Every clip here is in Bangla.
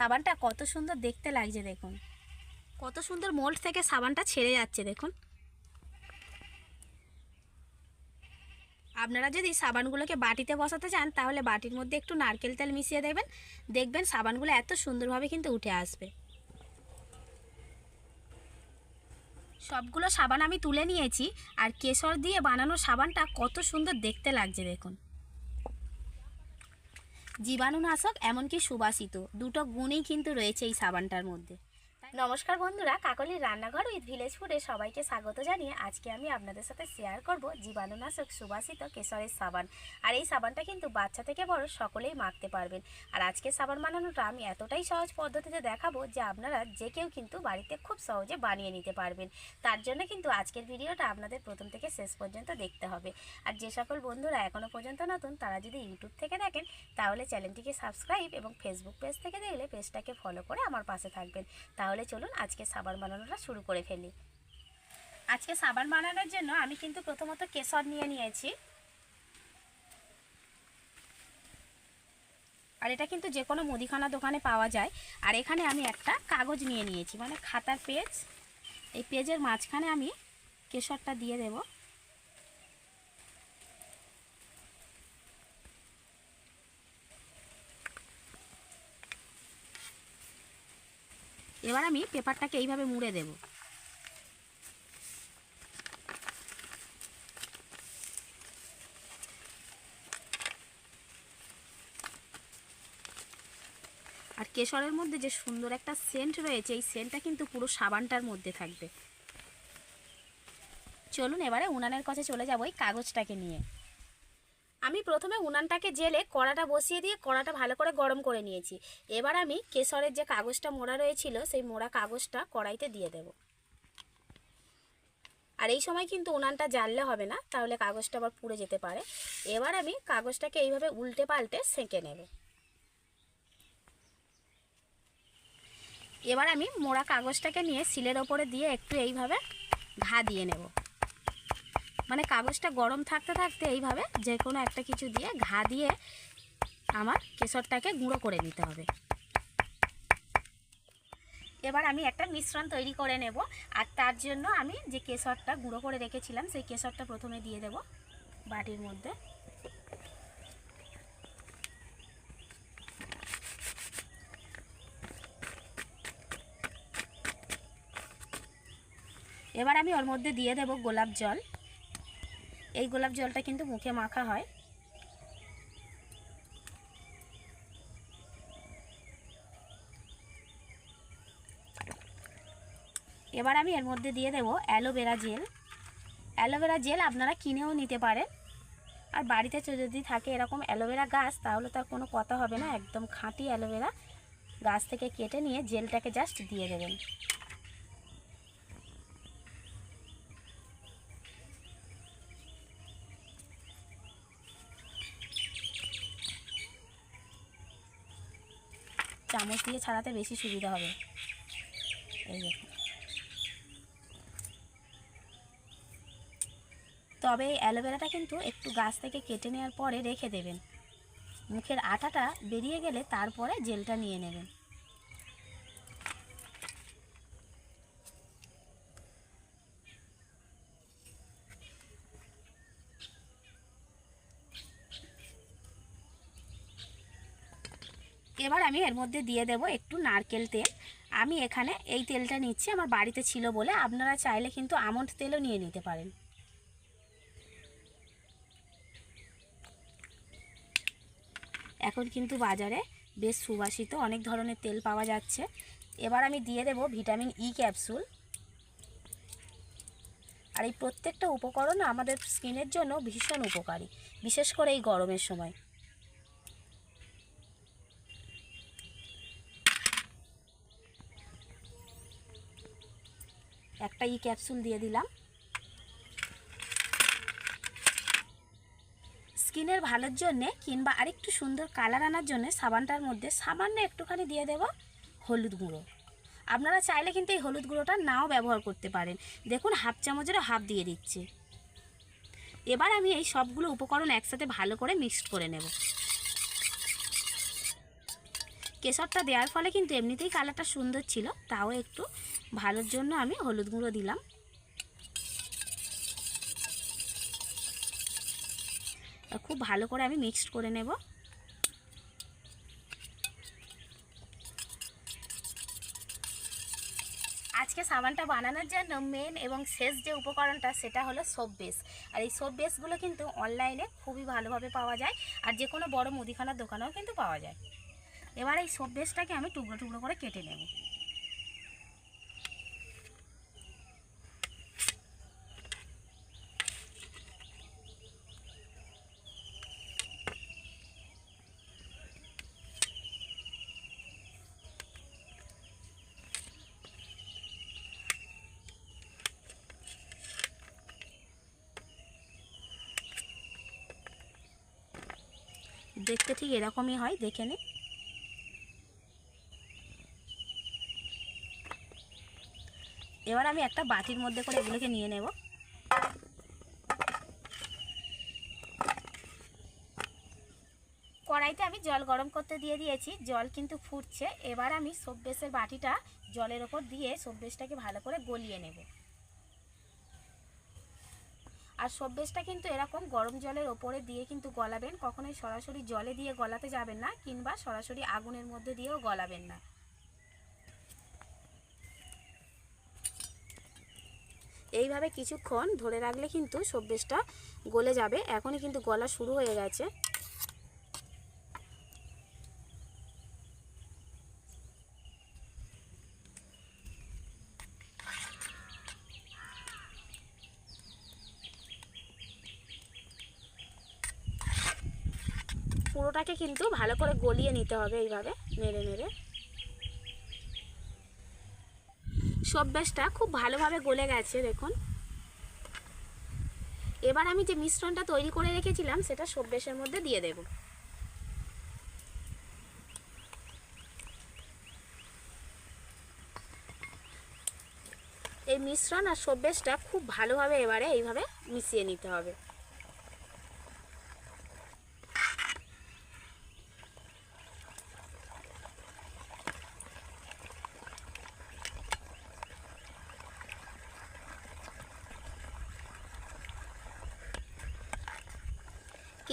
সাবানটা কত সুন্দর দেখতে লাগছে দেখুন। কত সুন্দর মোল্ড থেকে সাবানটা ছেড়ে যাচ্ছে দেখুন। আপনারা যদি সাবানগুলোকে বাটিতে বসাতে চান, তাহলে বাটির মধ্যে একটু নারকেল তেল মিশিয়ে দেবেন। দেখবেন সাবানগুলো এত সুন্দরভাবে কিন্তু উঠে আসবে। সবগুলো সাবান আমি তুলে নিয়েছি, আর কেশর দিয়ে বানানো সাবানটা কত সুন্দর দেখতে লাগছে দেখুন। জীবাণুনাশক এমনকি সুবাসিত। দুটো গুণই কিন্তু রয়েছে এই সাবানটার মধ্যে। নমস্কার বন্ধুরা কাকলির রান্নাঘর উইথ ভিলেজ ফুডে সবাইকে স্বাগত জানিয়ে আজকে আমি আপনাদের সাথে শেয়ার করব জীবাণুনাশক সুবাসিত কেশরের সাবান। আর এই সাবানটা কিন্তু বাচ্চা থেকে বড় সকলেই মাখতে পারবেন। আর আজকে সাবান বানানোটা আমি এতটাই সহজ পদ্ধতিতে দেখাবো যে আপনারা যে কেউ কিন্তু বাড়িতে খুব সহজে বানিয়ে নিতে পারবেন। তার জন্য কিন্তু আজকের ভিডিওটা আপনাদের প্রথম থেকে শেষ পর্যন্ত দেখতে হবে। আর যে সকল বন্ধুরা এখনও পর্যন্ত নতুন, তারা যদি ইউটিউব থেকে দেখেন, তাহলে চ্যানেলটিকে সাবস্ক্রাইব এবং ফেসবুক পেজ থেকে দেখলে পেজটাকে ফলো করে আমার পাশে থাকবেন। তাহলে চলুন আজকে সাবান বানানোটা শুরু করে ফেলি। আজকে সাবান বানানোর জন্য আমি কিন্তু প্রথমত কেশর নিয়ে নিয়েছি। আর এটা কিন্তু যে কোনো মুদিখানা দোকানে পাওয়া যায়। আর এখানে আমি একটা কাগজ নিয়ে নিয়েছি মানে খাতার পেজ। এই পেজের মাঝখানে আমি কেশরটা দিয়ে দেব। এবার আমি পেপারটাকে এইভাবে মুড়ে দেব। আর কেশরের মধ্যে যে সুন্দর একটা সেন্ট রয়েছে, এই সেন্টটা কিন্তু পুরো সাবানটার মধ্যে থাকবে। চলুন এবারে উনানের কাছে চলে যাব এই কাগজটাকে নিয়ে। আমি প্রথমে উনানটাকে জেলে কড়াটা বসিয়ে দিয়ে কড়াটা ভালো করে গরম করে নিয়েছি। এবার আমি কেশরের যে কাগজটা মোড়া রয়েছিল, সেই মোড়া কাগজটা কড়াইতে দিয়ে দেব। আর এই সময় কিন্তু উনানটা জ্বাললে হবে না, তাহলে কাগজটা আবার পুড়ে যেতে পারে। এবার আমি কাগজটাকে এইভাবে উল্টে পাল্টে সেঁকে নেব। এবার আমি মোড়া কাগজটাকে নিয়ে সিলের ওপরে দিয়ে একটু এইভাবে ঘা দিয়ে নেব। মানে কাগজটা গরম থাকতে থাকতে এইভাবে যে কোনো একটা কিছু দিয়ে ঘা দিয়ে আমার কেশরটাকে গুঁড়ো করে নিতে হবে। এবার আমি একটা মিশ্রণ তৈরি করে নেব আর তার জন্য আমি যে কেশরটা গুঁড়ো করে রেখেছিলাম সেই কেশরটা প্রথমে দিয়ে দেব বাটির মধ্যে। এবার আমি ওর মধ্যে দিয়ে দেব গোলাপ জল। এই গোলাপ জলটা কিন্তু মুখে মাখা হয়। এবার আমি এর মধ্যে দিয়ে দেব aloe vera gel. Aloe vera gel আপনারা কিনেও নিতে পারেন। আর বাড়িতে যদি থাকে এরকম অ্যালোভেরা গাছ, তাহলে তার কোনো কথা হবে না। একদম খাঁটি অ্যালোভেরা গাছ থেকে কেটে নিয়ে জেলটাকে জাস্ট দিয়ে দেবেন। চামচ দিয়ে ছাড়াতে বেশি সুবিধা হবে। এই দেখুন তবে এই অ্যালোভেরাটা কিন্তু একটু গাছ থেকে কেটে নেওয়ার পরে রেখে দেবেন। মুখের আটাটা বেরিয়ে গেলে তারপরে জেলটা নিয়ে নেবেন। এবার আমি এর মধ্যে দিয়ে দেব একটু নারকেল তেল। আমি এখানে এই তেলটা নিচ্ছি, আমার বাড়িতে ছিল বলে। আপনারা চাইলে কিন্তু আমন্ড তেলও নিয়ে নিতে পারেন। এখন কিন্তু বাজারে বেশ সুবাসিত, অনেক ধরনের তেল পাওয়া যাচ্ছে। এবার আমি দিয়ে দেব ভিটামিন ই ক্যাপসুল। আর এই প্রত্যেকটা উপকরণ আমাদের স্কিনের জন্য ভীষণ উপকারী, বিশেষ করে এই গরমের সময়। একটা ই ক্যাপসুল দিয়ে দিলাম। স্কিনের ভালোর জন্যে কিংবা আরেকটু সুন্দর কালার আনার জন্য সাবানটার মধ্যে সামান্য একটুখানি দিয়ে দেব হলুদ গুঁড়ো। আপনারা চাইলে কিন্তু এই হলুদ গুঁড়োটা নাও ব্যবহার করতে পারেন। দেখুন, হাফ চামচেরও হাফ দিয়ে দিচ্ছে। এবার আমি এই সবগুলো উপকরণ একসাথে ভালো করে মিক্সড করে নেব। কেশরটা দেওয়ার ফলে কিন্তু এমনিতেই কালারটা সুন্দর ছিল, তাও একটু ভালোর জন্য আমি হলুদ গুঁড়ো দিলাম। খুব ভালো করে আমি মিক্সড করে নেব। আজকে সাবানটা বানানোর জন্য মেন এবং শেষ যে উপকরণটা, সেটা হলো সোপ বেস আর এই সোপ বেসগুলো কিন্তু অনলাইনে খুবই ভালোভাবে পাওয়া যায়, আর যে কোনো বড় মুদিখানার দোকানেও কিন্তু পাওয়া যায়। এবার এই সব বেসটাকে আমি টুকরো টুকরো করে কেটে নেব। দেখতে ঠিক এরকমই হয়, দেখে নিন এবার আমি একটা বাটির মধ্যে করে এগুলোকে নিয়ে নেব। কড়াইতে আমি জল গরম করতে দিয়ে দিয়েছি, জল কিন্তু ফুটছে। এবার আমি সব্বেসের বাটিটা জলের ওপর দিয়ে সব্বেসটাকে ভালো করে গলিয়ে নেব। আর সব্বেসটা কিন্তু এরকম গরম জলের ওপরে দিয়ে কিন্তু গলাবেন, কখনোই সরাসরি জলে দিয়ে গলাতে যাবেন না, কিংবা সরাসরি আগুনের মধ্যে দিয়েও গলাবেন না। এইভাবে কিছুক্ষণ ধরে রাখলে কিন্তু সব্বেসটা গলে যাবে। এখনই কিন্তু গলা শুরু হয়ে গেছে। পুরোটাকে কিন্তু ভালো করে গলিয়ে নিতে হবে এইভাবে, নেড়ে নেড়ে। সব্যাসটা খুব ভালোভাবে গলে গেছে, দেখুন। এবার আমি যে মিশ্রণটা তৈরি করে রেখেছিলাম, সেটা সব্যাসের মধ্যে দিয়ে দেব। এই মিশ্রণ আর সব্যাসটা খুব ভালোভাবে এবারে এইভাবে মিশিয়ে নিতে হবে।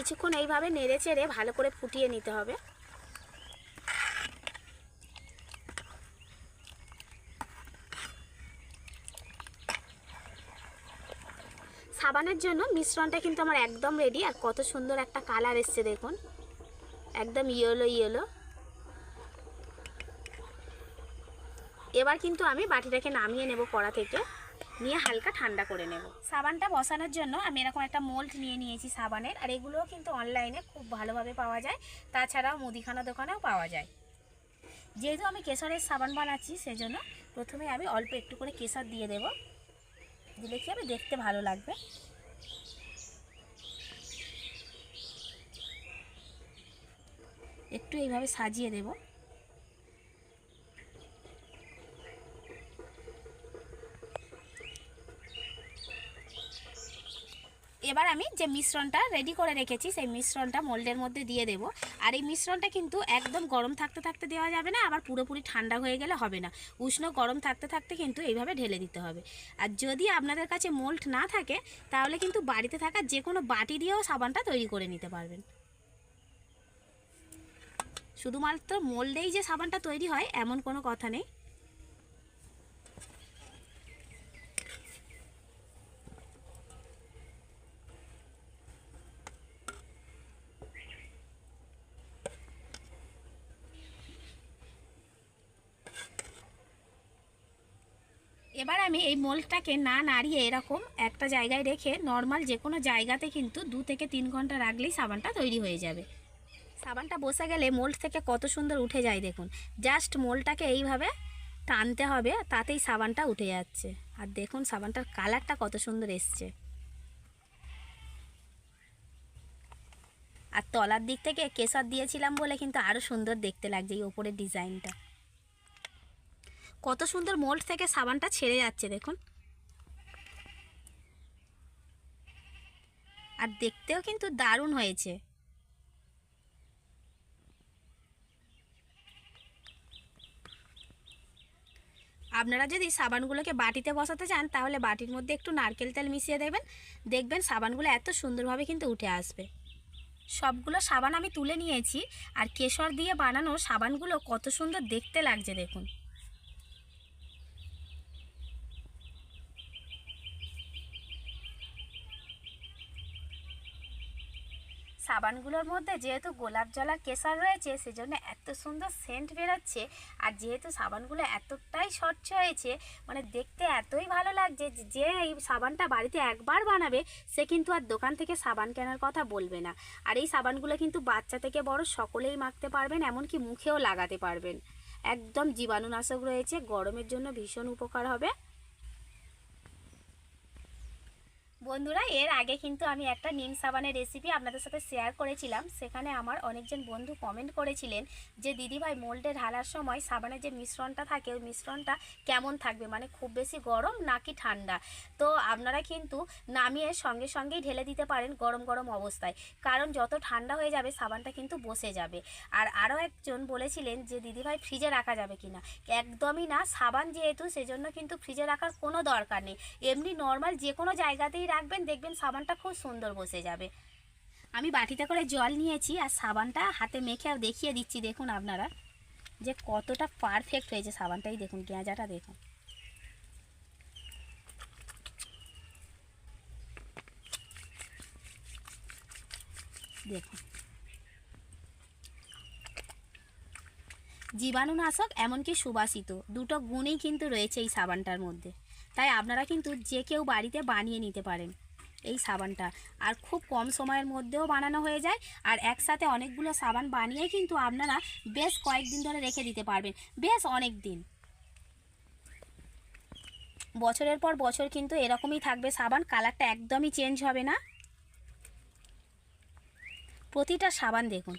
কিছুক্ষণ এইভাবে নেড়ে চেড়ে ভালো করে ফুটিয়ে নিতে হবে। সাবানের জন্য মিশ্রণটা কিন্তু আমার একদম রেডি আর কত সুন্দর একটা কালার এসছে দেখুন। একদম ইয়েলো ইয়েলো এবার কিন্তু আমি বাটিটাকে নামিয়ে নেব কড়া থেকে। নিয়ে হালকা ঠান্ডা করে নেব। সাবানটা বসানোর জন্য আমি এরকম একটা মোল্ড নিয়ে নিয়েছি সাবানের, আর এগুলোও কিন্তু অনলাইনে খুব ভালোভাবে পাওয়া যায়। তাছাড়াও মুদিখানা দোকানেও পাওয়া যায়। যেহেতু আমি কেশরের সাবান বানাচ্ছি, সেজন্য প্রথমে আমি অল্প একটু করে কেশর দিয়ে দেব। দিলে কি হবে? দেখতে ভালো লাগবে। একটু এইভাবে সাজিয়ে দেবো। এবার আমি যে মিশ্রণটা রেডি করে রেখেছি, সেই মিশ্রণটা মোল্ডের মধ্যে দিয়ে দেব। আর এই মিশ্রণটা কিন্তু একদম গরম থাকতে থাকতে দেওয়া যাবে না, আবার পুরোপুরি ঠান্ডা হয়ে গেলে হবে না। উষ্ণ গরম থাকতে থাকতে কিন্তু এইভাবে ঢেলে দিতে হবে। আর যদি আপনাদের কাছে মোল্ড না থাকে, তাহলে কিন্তু বাড়িতে থাকা যে কোনো বাটি দিয়েও সাবানটা তৈরি করে নিতে পারবেন। শুধুমাত্র মোল্ডেই যে সাবানটা তৈরি হয়, এমন কোনো কথা নেই এবার আমি এই মোল্ডটাকে না নাড়িয়ে এরকম একটা জায়গায় রেখে নর্মাল যে কোনো জায়গাতে কিন্তু দু থেকে তিন ঘণ্টা রাখলেই সাবানটা তৈরি হয়ে যাবে। সাবানটা বসে গেলে মোল্ড থেকে কত সুন্দর উঠে যায় দেখুন। জাস্ট মোল্ডটাকে এইভাবে টানতে হবে, তাতেই সাবানটা উঠে যাচ্ছে। আর দেখুন সাবানটার কালারটা কত সুন্দর এসছে। আর তলার দিক থেকে কেশর দিয়েছিলাম বলে কিন্তু আরও সুন্দর দেখতে লাগছে এই ওপরের ডিজাইনটা। কত সুন্দর মোল্ড থেকে সাবানটা ছেড়ে যাচ্ছে, দেখুন। আর দেখতেও কিন্তু দারুণ হয়েছে। আপনারা যদি সাবানগুলোকে বাটিতে বসাতে চান, তাহলে বাটির মধ্যে একটু নারকেল তেল মিশিয়ে দেবেন। দেখবেন সাবানগুলো এত সুন্দরভাবে কিন্তু উঠে আসবে। সবগুলো সাবান আমি তুলে নিয়েছি, আর কেশর দিয়ে বানানো সাবানগুলো কত সুন্দর দেখতে লাগছে, দেখুন। সাবানগুলোর মধ্যে যেহেতু গোলাপ জল কেশর রয়েছে, সেজন্য এত সুন্দর সেন্ট বেরোচ্ছে। আর যেহেতু সাবানগুলো এতটাই স্বচ্ছ হয়েছে মানে দেখতে এতই ভালো লাগছে যে এই সাবানটা বাড়িতে একবার বানাবে, সে কিন্তু আর দোকান থেকে সাবান কেনার কথা বলবে না। আর এই সাবানগুলো কিন্তু বাচ্চা থেকে বড় সকলেই মাখতে পারবেন, এমনকি মুখেও লাগাতে পারবেন। একদম জীবাণুনাশক রয়েছে, গরমের জন্য ভীষণ উপকার হবে। বন্ধুরা, এর আগে কিন্তু আমি একটা নিম সাবানের রেসিপি আপনাদের সাথে শেয়ার করেছিলাম। সেখানে আমার অনেকজন বন্ধু কমেন্ট করেছিলেন যে, দিদিভাই মোল্ডে ঢালার সময় সাবানের যে মিশ্রণটা থাকে, ওই মিশ্রণটা কেমন থাকবে? মানে খুব বেশি গরম নাকি ঠান্ডা? তো আপনারা কিন্তু নামিয়ে সঙ্গে সঙ্গেই ঢেলে দিতে পারেন গরম গরম অবস্থায়। কারণ যত ঠান্ডা হয়ে যাবে, সাবানটা কিন্তু বসে যাবে। আর আরও একজন বলেছিলেন যে, দিদিভাই ফ্রিজে রাখা যাবে কিনা? একদমই না। সাবান যেহেতু, সেজন্য কিন্তু ফ্রিজে রাখার কোনো দরকার নেই। এমনি নর্মাল যে কোনো জায়গাতেই রাখবেন, দেখবেন সাবানটা খুব সুন্দর বসে যাবে। আমি বাটিতে করে জল নিয়েছি আর সাবানটা হাতে মেখে দেখিয়ে দিচ্ছি, দেখুন আপনারা। যে কতটা পারফেক্ট হয়েছে সাবানটাই দেখুন, গেঁজাটা দেখুন। দেখুন। জীবাণুনাশক, এমনকি সুবাসিত, দুটো গুণই কিন্তু রয়েছে এই সাবানটার মধ্যে। তাই আপনারা কিন্তু যে কেউ বাড়িতে বানিয়ে নিতে পারেন এই সাবানটা। আর খুব কম সময়ের মধ্যেও বানানো হয়ে যায়। আর একসাথে অনেকগুলো সাবান বানিয়ে কিন্তু আপনারা বেশ কয়েকদিন ধরে রেখে দিতে পারবেন। বেশ অনেক দিন। বছরের পর বছর কিন্তু এরকমই থাকবে সাবান। কালারটা একদমই চেঞ্জ হবে না। প্রতিটা সাবান দেখুন।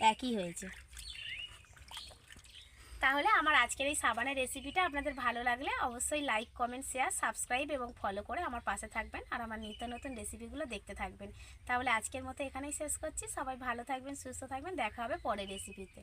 একই হয়েছে। তাহলে আমার আজকের এই সাবানের রেসিপিটা আপনাদের ভালো লাগলে অবশ্যই লাইক কমেন্ট শেয়ার সাবস্ক্রাইব এবং ফলো করে আমার পাশে থাকবেন আর আমার নিত্য নতুন রেসিপিগুলো দেখতে থাকবেন। তাহলে আজকের মতো এখানেই শেষ করছি। সবাই ভালো থাকবেন, সুস্থ থাকবেন। দেখা হবে পরের রেসিপিতে